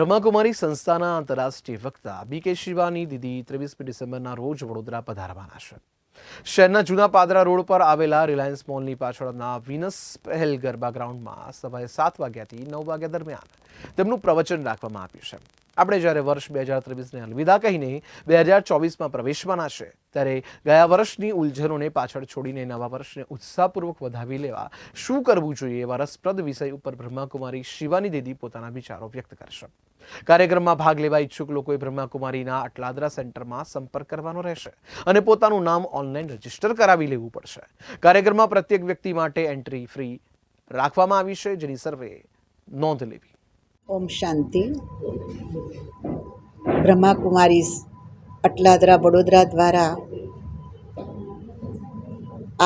બ્રહ્માકુમારી સંસ્થાના આંતરરાષ્ટ્રીય વક્તા બી કે શિવાની દીદી ત્રેવીસમી ડિસેમ્બરના રોજ વડોદરા પધારવાના છે. શહેરના જૂના પાદરા રોડ પર આવેલા રિલાયન્સ મોલની પાછળના વિનસ પહેલ ગરબા ગ્રાઉન્ડમાં સવારે સાત વાગ્યાથી નવ વાગ્યા દરમિયાન તેમનું પ્રવચન રાખવામાં આવ્યું છે. આપણે જ્યારે વર્ષ બે હજાર ત્રેવીસને અલવિદા કહીને બે હજાર ચોવીસમાં પ્રવેશવાના છે, ત્યારે ગયા વર્ષની ઉલઝનોને પાછળ છોડીને નવા વર્ષને ઉત્સાહપૂર્વક વધાવી લેવા શું કરવું જોઈએ એવા રસપ્રદ વિષય ઉપર બ્રહ્માકુમારી શિવાની દીદી પોતાના વિચારો વ્યક્ત કરશે. કાર્યક્રમમાં ભાગ લેવા ઈચ્છુક લોકોએ બ્રહ્માકુમારીના અટલાદરા સેન્ટરમાં સંપર્ક કરવાનો રહેશે અને પોતાનું નામ ઓનલાઈન રજિસ્ટર કરાવી લેવું પડશે. કાર્યક્રમમાં પ્રત્યેક વ્યક્તિ માટે એન્ટ્રી ફ્રી રાખવામાં આવી છે, જેની સર્વે નોંધ લેવી. ઓમ શાંતિ. બ્રહ્માકુમારીઝ અટલાદરા વડોદરા દ્વારા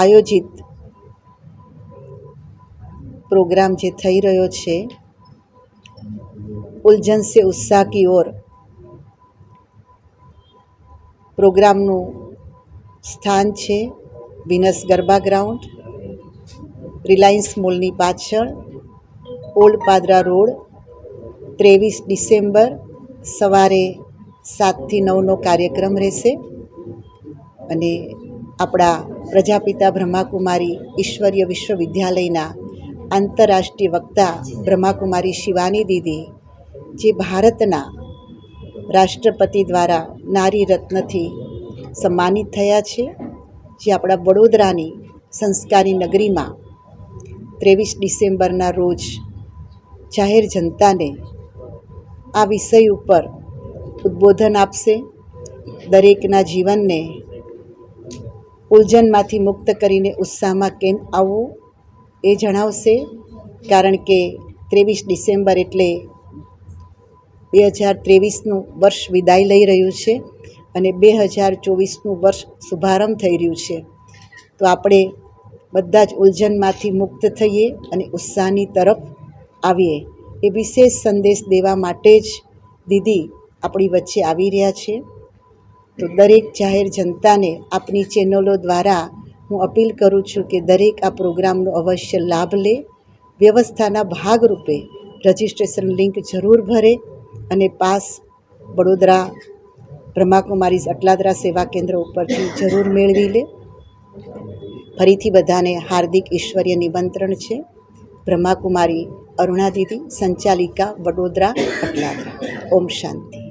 આયોજિત પ્રોગ્રામ જે થઈ રહ્યો છે ઉલઝન સે ઉત્સાહ કી ઓર પ્રોગ્રામનું સ્થાન છે, વિનસ ગરબા ગ્રાઉન્ડ, રિલાયન્સ મોલની પાછળ, ઓલ્ડ પાદરા રોડ ત્રેવીસ ડિસેમ્બર સવારે સાતથી નવનો કાર્યક્રમ રહેશે. અને આપણા પ્રજાપિતા બ્રહ્માકુમારી ઈશ્વરીય વિશ્વવિદ્યાલયના આંતરરાષ્ટ્રીય વક્તા બ્રહ્માકુમારી શિવાની દીદી, જે ભારતના રાષ્ટ્રપતિ દ્વારા નારી રત્નથી સન્માનિત થયા છે, જે આપણા વડોદરાની સંસ્કારી નગરીમાં ત્રેવીસ ડિસેમ્બરના રોજ જાહેર જનતાને આ વિષય ઉપર ઉદ્બોધન આપશે. દરેકના જીવનને ઉલઝનમાંથી મુક્ત કરીને ઉત્સાહમાં કેમ આવવું એ જણાવશે. કારણ કે ત્રેવીસ ડિસેમ્બર એટલે બે હજાર ત્રેવીસનું વર્ષ વિદાય લઈ રહ્યું છે અને બે હજાર ચોવીસનું વર્ષ શુભારંભ થઈ રહ્યું છે. તો આપણે બધા જ ઉલઝનમાંથી મુક્ત થઈએ અને ઉત્સાહની તરફ આવીએ. એ વિશેષ સંદેશ દેવા માટે જ દીદી આપણી વચ્ચે આવી રહ્યા છે. તો દરેક જાહેર જનતાને આપની ચેનલો દ્વારા હું અપીલ કરું છું કે દરેક આ પ્રોગ્રામનો અવશ્ય લાભ લે. વ્યવસ્થાના ભાગરૂપે રજિસ્ટ્રેશન લિંક જરૂર ભરે અને પાસ વડોદરા બ્રહ્માકુમારી અટલાદરા સેવા કેન્દ્ર ઉપરથી જરૂર મેળવી લે. ફરીથી બધાને હાર્દિક ઈશ્વરીય નિમંત્રણ છે. બ્રહ્માકુમારી અરુણા સંચાલિકા વડોદરા અટલાદરા ઓમ શાંતિ.